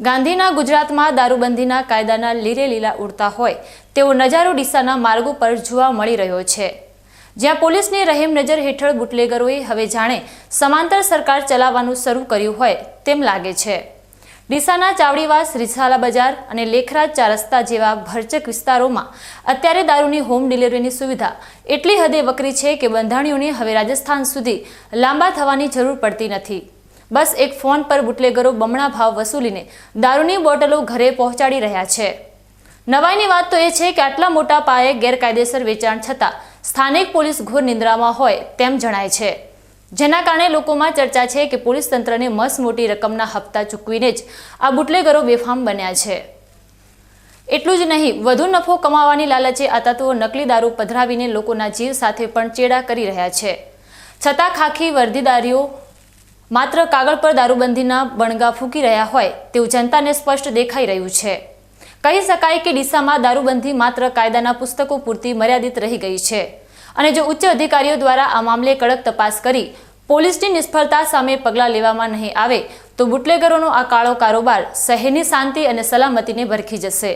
ગાંધીના ગુજરાતમાં દારૂબંધીના કાયદાના લીરે લીલા ઉડતા હોય તેવો નજારો ડીસાના માર્ગો પર જોવા મળી રહ્યો છે. જ્યાં પોલીસની રહેમ નજર હેઠળ બુટલેગરોએ હવે જાણે સમાંતર સરકાર ચલાવવાનું શરૂ કર્યું હોય તેમ લાગે છે. ડીસાના ચાવડીવાસ રિસાલા બજાર અને લેખરાજ ચાર રસ્તા જેવા ભરચક વિસ્તારોમાં અત્યારે દારૂની હોમ ડિલિવરીની સુવિધા એટલી હદે વકરી છે કે બંધાણીઓને હવે રાજસ્થાન સુધી લાંબા થવાની જરૂર પડતી નથી. બસ એક ફોન પર બુટલેગરો બમણા ભાવ વસૂલીને દારૂની બોટલો ઘરે પહોંચાડી રહ્યા છે. નવાઈની વાત તો એ છે કે આટલા મોટા પાયે ગેરકાયદેસર વેચાણ છતાં સ્થાનિક પોલીસ ઘોર નિંદ્રામાં હોય તેમ જણાય છે. જેના કારણે લોકોમાં ચર્ચા છે કે પોલીસ તંત્રને મસ મોટી રકમના હપ્તા ચૂકવીને જ આ બુટલેગરો બેફામ બન્યા છે. એટલું જ નહીં, વધુ નફો કમાવાની લાલચે આ તત્વો નકલી દારૂ પધરાવીને લોકોના જીવ સાથે પણ ચેડા કરી રહ્યા છે. છતાં ખાખી વર્દીદારીઓ માત્ર કાગળ પર દારૂબંધીના બણગા ફૂંકી રહ્યા હોય તેવું જનતાને સ્પષ્ટ દેખાઈ રહ્યું છે. કહી શકાય કે ડીસામાં દારૂબંધી માત્ર કાયદાના પુસ્તકો પૂરતી મર્યાદિત રહી ગઈ છે અને જો ઉચ્ચ અધિકારીઓ દ્વારા આ મામલે કડક તપાસ કરી પોલીસની નિષ્ફળતા સામે પગલાં લેવામાં નહીં આવે, તો બુટલેગરોનો આ કાળો કારોબાર શહેરની શાંતિ અને સલામતીને ભરખી જશે.